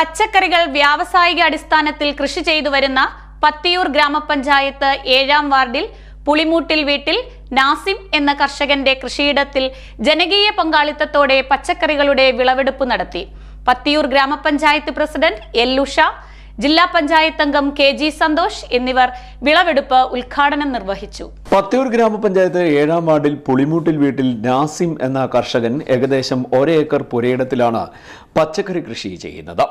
പച്ചക്കറികൾ വ്യാവസായിക അടിസ്ഥാനത്തിൽ കൃഷി ചെയ്തു വരുന്ന പത്തിയൂർ ഗ്രാമപഞ്ചായത്ത് ഏഴാം വാർഡിൽ പുളിമൂട്ടിൽ വീട്ടിൽ നാസിം എന്ന കർഷകന്റെ കൃഷിയിടത്തിൽ ജനകീയ പങ്കാളിത്തത്തോടെ പച്ചക്കറികളുടെ വിളവെടുപ്പ് നടത്തി. പത്തിയൂർ ഗ്രാമപഞ്ചായത്ത് പ്രസിഡന്റ് എല്ലുഷ ജില്ലാ പഞ്ചായത്ത് അംഗം കെ ജി സന്തോഷ് എന്നിവർ വിളവെടുപ്പ് ഉദ്ഘാടനം നിർവഹിച്ചു. പത്തിയൂർ ഗ്രാമപഞ്ചായത്ത് ഏഴാം വാർഡിൽ പുളിമൂട്ടിൽ വീട്ടിൽ നാസിം എന്ന കർഷകൻ ഏകദേശം ഒരേക്കർ പുരയിടത്തിലാണ് പച്ചക്കറി കൃഷി ചെയ്യുന്നത്.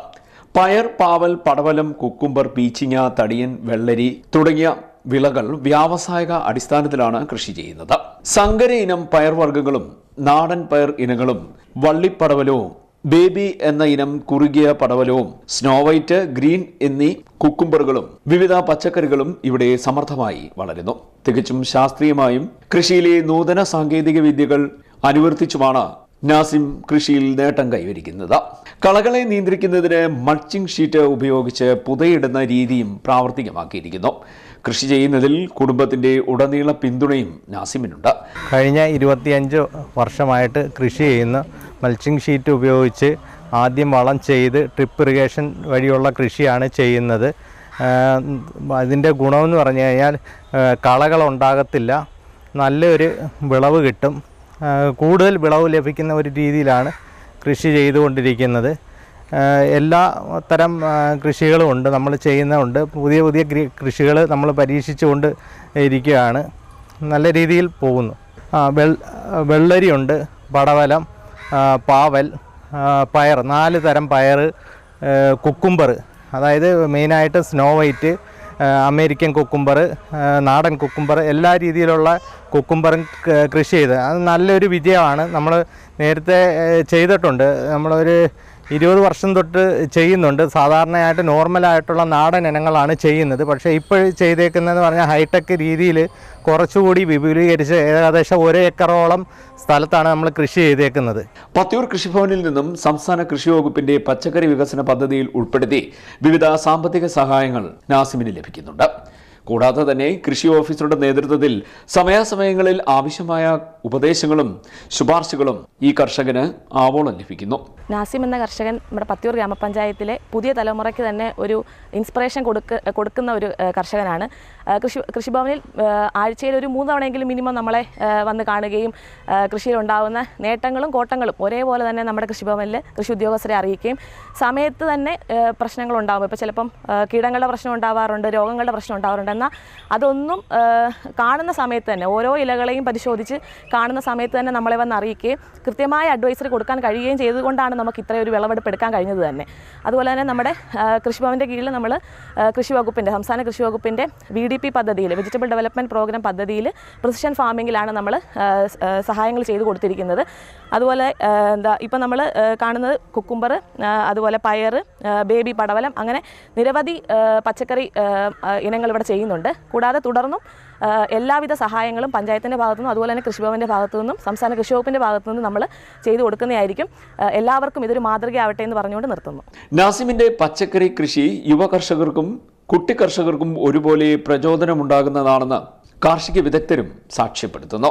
പയർ പാവൽ പടവലം കുക്കുംബർ പീച്ചിങ്ങ തടിയൻ വെള്ളരി തുടങ്ങിയ വിളകൾ വ്യാവസായിക അടിസ്ഥാനത്തിലാണ് കൃഷി ചെയ്യുന്നത്. സങ്കര ഇനം പയർവർഗങ്ങളും നാടൻ പയർ ഇനങ്ങളും വള്ളിപ്പടവലവും ബേബി എന്ന ഇനം കുറുകിയ പടവലവും സ്നോ വൈറ്റ് ഗ്രീൻ എന്നീ കുക്കുംബറുകളും വിവിധ പച്ചക്കറികളും ഇവിടെ സമർത്ഥമായി വളരുന്നു. തികച്ചും ശാസ്ത്രീയമായും കൃഷിയിലെ നൂതന സാങ്കേതിക വിദ്യകൾ അനുവർത്തിച്ചുമാണ് നാസിം കൃഷിയിൽ നേട്ടം കൈവരിക്കുന്നത്. കളകളെ നിയന്ത്രിക്കുന്നതിന് മൾച്ചിങ് ഷീറ്റ് ഉപയോഗിച്ച് പുതയിടുന്ന രീതിയും പ്രാവർത്തികമാക്കിയിരിക്കുന്നു. കൃഷി ചെയ്യുന്നതിൽ കുടുംബത്തിന്റെ ഉടനീള പിന്തുണയും നാസിമിനുണ്ട്. കഴിഞ്ഞ ഇരുപത്തിയഞ്ച് വർഷമായിട്ട് കൃഷി ചെയ്യുന്ന മൾച്ചിങ് ഷീറ്റ് ഉപയോഗിച്ച് ആദ്യം വളം ചെയ്ത് ട്രിപ്പ് ഇറിഗേഷൻ വഴിയുള്ള കൃഷിയാണ് ചെയ്യുന്നത്. അതിന്റെ ഗുണമെന്ന് പറഞ്ഞു കഴിഞ്ഞാൽ കളകൾ ഉണ്ടാകത്തില്ല. നല്ലൊരു വിളവ് കിട്ടും. കൂടുതൽ വിളവ് ലഭിക്കുന്ന ഒരു രീതിയിലാണ് കൃഷി ചെയ്തുകൊണ്ടിരിക്കുന്നത്. എല്ലാ തരം കൃഷികളും ഉണ്ട് നമ്മൾ ചെയ്യുന്നുണ്ട് പുതിയ പുതിയ കൃഷികൾ നമ്മൾ പരീക്ഷിച്ചുകൊണ്ട് ഇരിക്കുകയാണ്. നല്ല രീതിയിൽ പോകുന്നു. വെള്ളരിയുണ്ട് പടവലം പാവൽ പയർ നാല് തരം പയർ കുക്കുംബർ അതായത് മെയിനായിട്ട് സ്നോ വൈറ്റ് അമേരിക്കൻ കുക്കുംബർ നാടൻ കുക്കുംബർ എല്ലാ രീതിയിലുള്ള കുക്കുംബറും കൃഷി ചെയ്ത്. അത് നല്ലൊരു വിജയമാണ്. നമ്മൾ നേരത്തെ ചെയ്തിട്ടുണ്ട്. നമ്മളൊരു ഇരുപത് വർഷം തൊട്ട് ചെയ്യുന്നുണ്ട്. സാധാരണയായിട്ട് നോർമലായിട്ടുള്ള നാടൻ ഇനങ്ങളാണ് ചെയ്യുന്നത്. പക്ഷേ ഇപ്പോൾ ചെയ്തേക്കുന്നതെന്ന് പറഞ്ഞാൽ ഹൈടെക് രീതിയിൽ കുറച്ചുകൂടി വിപുലീകരിച്ച് ഏകദേശം ഒരു ഏക്കറോളം സ്ഥലത്താണ് നമ്മൾ കൃഷി ചെയ്തേക്കുന്നത്. പത്തിയൂർ കൃഷിഭവനിൽ നിന്നും സംസ്ഥാന കൃഷി വകുപ്പിന്റെ പച്ചക്കറി വികസന പദ്ധതിയിൽ ഉൾപ്പെടുത്തി വിവിധ സാമ്പത്തിക സഹായങ്ങൾ നാസിമിന് ലഭിക്കുന്നുണ്ട്. കൂടാതെ തന്നെ കൃഷി ഓഫീസറുടെ നേതൃത്വത്തിൽ സമയാസമയങ്ങളിൽ ആവശ്യമായ ഉപദേശങ്ങളും ശുപാർശകളും ഈ കർഷകന് ആവോളം ലഭിക്കുന്നു. നാസിം എന്ന കർഷകൻ നമ്മുടെ പത്തിയൂർ ഗ്രാമപഞ്ചായത്തിലെ പുതിയ തലമുറയ്ക്ക് തന്നെ ഒരു ഇൻസ്പിറേഷൻ കൊടുക്ക കൊടുക്കുന്ന ഒരു കർഷകനാണ്. കൃഷി കൃഷിഭവനിൽ ആഴ്ചയിൽ ഒരു മൂന്ന് തവണയെങ്കിലും മിനിമം നമ്മളെ വന്ന് കാണുകയും കൃഷിയിലുണ്ടാകുന്ന നേട്ടങ്ങളും കോട്ടങ്ങളും ഒരേപോലെ തന്നെ നമ്മുടെ കൃഷിഭവനിൽ കൃഷി ഉദ്യോഗസ്ഥരെ അറിയിക്കുകയും സമയത്ത് തന്നെ പ്രശ്നങ്ങൾ പ്രശ്നങ്ങളുണ്ടാകും ഇപ്പോൾ ചിലപ്പം കീടങ്ങളുടെ പ്രശ്നം ഉണ്ടാവാറുണ്ട് രോഗങ്ങളുടെ പ്രശ്നം ഉണ്ടാവാറുണ്ട്. എന്നാൽ അതൊന്നും കാണുന്ന സമയത്ത് തന്നെ ഓരോ ഇലകളെയും പരിശോധിച്ച് കാണുന്ന സമയത്ത് തന്നെ നമ്മളെ വന്ന് അറിയിക്കുകയും കൃത്യമായ അഡ്വൈസറി കൊടുക്കാൻ കഴിയുകയും ചെയ്തുകൊണ്ടാണ് നമുക്ക് ഇത്രയും ഒരു വിളവെടുപ്പ് എടുക്കാൻ കഴിഞ്ഞത് തന്നെ. അതുപോലെ തന്നെ നമ്മുടെ കൃഷിഭവന്റെ കീഴിൽ നമ്മൾ കൃഷി വകുപ്പിന്റെ സംസ്ഥാന കൃഷി വകുപ്പിന്റെ വി ഡി പി പദ്ധതിയിൽ വെജിറ്റബിൾ ഡെവലപ്മെന്റ് പ്രോഗ്രാം പദ്ധതിയിൽ പ്രിസിഷൻ ഫാമിങ്ങിലാണ് നമ്മൾ സഹായങ്ങൾ ചെയ്തു കൊടുത്തിരിക്കുന്നത്. അതുപോലെ എന്താ ഇപ്പം നമ്മൾ കാണുന്നത് കുക്കുംബർ അതുപോലെ പയർ ബേബി പടവലം അങ്ങനെ നിരവധി പച്ചക്കറി ഇനങ്ങൾ ഇവിടെ ചെയ്യുന്നുണ്ട്. കൂടാതെ തുടർന്നും എല്ലാവിധ സഹായങ്ങളും പഞ്ചായത്തിന്റെ ഭാഗത്തു നിന്നും അതുപോലെ തന്നെ കൃഷിഭവന്റെ ഭാഗത്തു നിന്നും സംസ്ഥാന കൃഷി വകുപ്പിന്റെ ഭാഗത്തു നിന്നും നമ്മൾ ചെയ്തു കൊടുക്കുന്നതായിരിക്കും. എല്ലാവർക്കും ഇതൊരു മാതൃകയാവട്ടെ എന്ന് പറഞ്ഞുകൊണ്ട് നിർത്തുന്നു. നാസിമിന്റെ പച്ചക്കറി കൃഷി യുവ കർഷകർക്കും കുട്ടി കർഷകർക്കും ഒരുപോലെ പ്രചോദനമുണ്ടാകുന്നതാണെന്ന് കാർഷിക വിദഗ്ധരും സാക്ഷ്യപ്പെടുത്തുന്നു.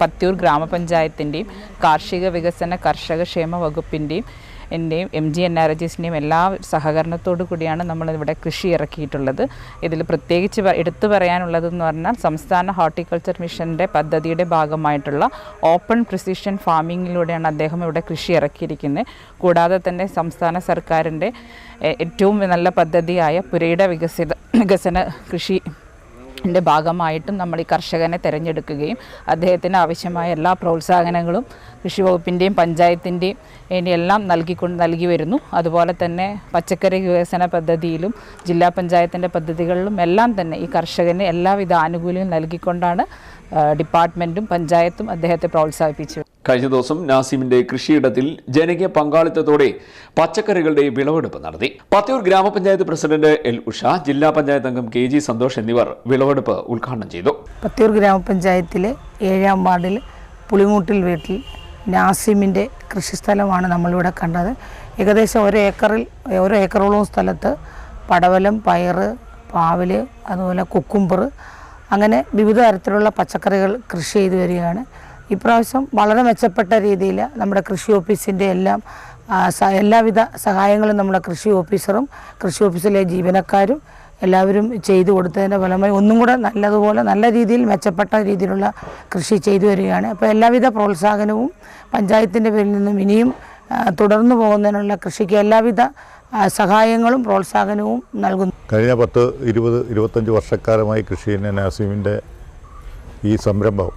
പത്തിയൂർ ഗ്രാമപഞ്ചായത്തിന്റെയും കാർഷിക വികസന കർഷക ക്ഷേമ വകുപ്പിന്റെയും എന്റെയും എം ജി എൻ ആർ എജിസിന്റെയും എല്ലാ സഹകരണത്തോടു കൂടിയാണ് നമ്മളിവിടെ കൃഷി ഇറക്കിയിട്ടുള്ളത്. ഇതിൽ പ്രത്യേകിച്ച് എടുത്തു പറയാനുള്ളതെന്ന് പറഞ്ഞാൽ സംസ്ഥാന ഹോർട്ടിക്കൾച്ചർ മിഷന്റെ പദ്ധതിയുടെ ഭാഗമായിട്ടുള്ള ഓപ്പൺ പ്രിസിഷൻ ഫാമിങ്ങിലൂടെയാണ് അദ്ദേഹം ഇവിടെ കൃഷി ഇറക്കിയിരിക്കുന്നത് കൂടാതെ തന്നെ സംസ്ഥാന സർക്കാരിന്റെ ഏറ്റവും നല്ല പദ്ധതിയായ പുരയുടെ വികസിത വികസന കൃഷി ന്റെ ഭാഗമായിട്ടും നമ്മൾ ഈ കർഷകനെ തിരഞ്ഞെടുക്കുകയും അദ്ദേഹത്തിന് ആവശ്യമായ എല്ലാ പ്രോത്സാഹനങ്ങളും കൃഷി വകുപ്പിന്റെയും പഞ്ചായത്തിന്റെയും ഇനി എല്ലാം നൽകിക്കൊണ്ട് നൽകി വരുന്നു. അതുപോലെ തന്നെ പച്ചക്കറി വികസന പദ്ധതിയിലും ജില്ലാ പഞ്ചായത്തിന്റെ പദ്ധതികളിലും എല്ലാം തന്നെ ഈ കർഷകന് എല്ലാവിധ ആനുകൂല്യവും നൽകിക്കൊണ്ടാണ് ഡിപ്പാർട്ട്മെന്റും പഞ്ചായത്തും അദ്ദേഹത്തെ പ്രോത്സാഹിപ്പിച്ചു. കഴിഞ്ഞ ദിവസം നാസിമിന്റെ കൃഷിയിടത്തിൽ ജനകീയ പങ്കാളിത്തത്തോടെ പച്ചക്കറികളുടെ വിളവെടുപ്പ് നടത്തി. പത്തിയൂർ ഗ്രാമപഞ്ചായത്ത് പ്രസിഡന്റ് എൽ ഉഷ ജില്ലാ പഞ്ചായത്ത് അംഗം കെ ജി സന്തോഷ് എന്നിവർ വിളവെടുപ്പ് ഉദ്ഘാടനം ചെയ്തു. പത്തിയൂർ ഗ്രാമപഞ്ചായത്തിലെ ഏഴാം വാർഡിൽ പുളിമൂട്ടിൽ വീട്ടിൽ നാസിമിന്റെ കൃഷിസ്ഥലമാണ് നമ്മളിവിടെ കണ്ടത്. ഏകദേശം ഒരു ഏക്കറിൽ ഒരു ഏക്കറോളം സ്ഥലത്ത് പടവലം പയറ് പാവൽ അതുപോലെ കുക്കുംബർ അങ്ങനെ വിവിധ തരത്തിലുള്ള പച്ചക്കറികൾ കൃഷി ചെയ്തു വരികയാണ്. ഇപ്രാവശ്യം വളരെ മെച്ചപ്പെട്ട രീതിയിൽ നമ്മുടെ കൃഷി ഓഫീസിന്റെ എല്ലാം എല്ലാവിധ സഹായങ്ങളും നമ്മുടെ കൃഷി ഓഫീസറും കൃഷി ഓഫീസിലെ ജീവനക്കാരും എല്ലാവരും ചെയ്തു കൊടുത്തതിന്റെ ഫലമായി ഒന്നും കൂടെ നല്ലതുപോലെ നല്ല രീതിയിൽ മെച്ചപ്പെട്ട രീതിയിലുള്ള കൃഷി ചെയ്തു വരികയാണ്. അപ്പോൾ എല്ലാവിധ പ്രോത്സാഹനവും പഞ്ചായത്തിന്റെ പേരിൽ നിന്നും ഇനിയും തുടർന്നു പോകുന്നതിനുള്ള കൃഷിക്ക് എല്ലാവിധ സഹായങ്ങളും പ്രോത്സാഹനവും നൽകുന്നു. കഴിഞ്ഞ പത്ത് ഇരുപത് ഇരുപത്തഞ്ച് വർഷക്കാലമായി കൃഷി ചെയ്യുന്ന നാസീമിന്റെ ഈ സംരംഭം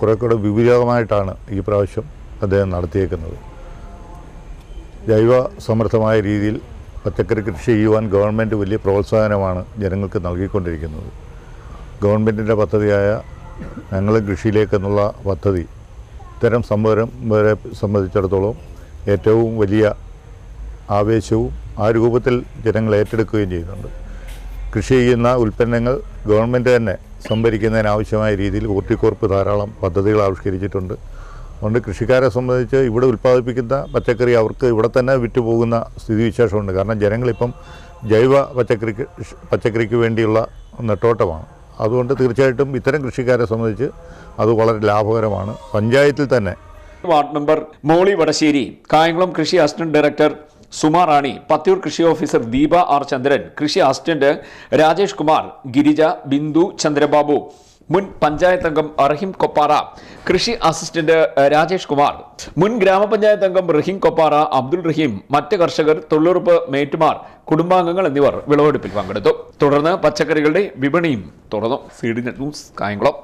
കുറേ കൂടെ വിപുലമായിട്ടാണ് ഈ പ്രാവശ്യം അദ്ദേഹം നടത്തിയേക്കുന്നത്. ജൈവ സമൃദ്ധമായ രീതിയിൽ പച്ചക്കറി കൃഷി ചെയ്യുവാൻ ഗവൺമെന്റ് വലിയ പ്രോത്സാഹനമാണ് ജനങ്ങൾക്ക് നൽകിക്കൊണ്ടിരിക്കുന്നത്. ഗവൺമെന്റിന്റെ പദ്ധതിയായ ഞങ്ങൾ കൃഷിയിലേക്കെന്നുള്ള പദ്ധതി ഇത്തരം സംഭരം വരെ സംബന്ധിച്ചിടത്തോളം ഏറ്റവും വലിയ ആവേശവും ആ രൂപത്തിൽ ജനങ്ങൾ ഏറ്റെടുക്കുകയും ചെയ്യുന്നുണ്ട്. കൃഷി ചെയ്യുന്ന ഉൽപ്പന്നങ്ങൾ ഗവൺമെന്റ് തന്നെ സംഭരിക്കുന്നതിനാവശ്യമായ രീതിയിൽ ഊർട്ടിക്കോർപ്പ് ധാരാളം പദ്ധതികൾ ആവിഷ്കരിച്ചിട്ടുണ്ട്. അതുകൊണ്ട് കൃഷിക്കാരെ സംബന്ധിച്ച് ഇവിടെ ഉൽപ്പാദിപ്പിക്കുന്ന പച്ചക്കറി അവർക്ക് ഇവിടെ തന്നെ വിറ്റുപോകുന്ന സ്ഥിതിവിശേഷമുണ്ട്. കാരണം ജനങ്ങളിപ്പം ജൈവ പച്ചക്കറിക്ക് പച്ചക്കറിക്ക് വേണ്ടിയുള്ള നെട്ടോട്ടമാണ്. അതുകൊണ്ട് തീർച്ചയായിട്ടും ഇത്തരം കൃഷിക്കാരെ സംബന്ധിച്ച് അത് വളരെ ലാഭകരമാണ്. പഞ്ചായത്തിൽ തന്നെ വാർഡ് മെമ്പർ മോളി വടശ്ശേരി കായംകുളം കൃഷി അസിസ്റ്റന്റ് ഡയറക്ടർ സുമാ റാണി പത്തിയൂർ കൃഷി ഓഫീസർ ദീപ ആർ ചന്ദ്രൻ കൃഷി അസിസ്റ്റന്റ് രാജേഷ് കുമാർ ഗിരിജ ബിന്ദു ചന്ദ്രബാബു മുൻ പഞ്ചായത്ത് അംഗം റഹീം കൊപ്പാറ കൃഷി അസിസ്റ്റന്റ് രാജേഷ് കുമാർ മുൻ ഗ്രാമപഞ്ചായത്ത് അംഗം റഹീം കൊപ്പാറ അബ്ദുൾ റഹീം മറ്റ് കർഷകർ തൊഴിലുറപ്പ് മേറ്റുമാർ കുടുംബാംഗങ്ങൾ എന്നിവർ വിളവെടുപ്പിൽ പങ്കെടുത്തു. തുടർന്ന് പച്ചക്കറികളുടെ വിപണിയും തുറന്നു. C net news Kayamkulam.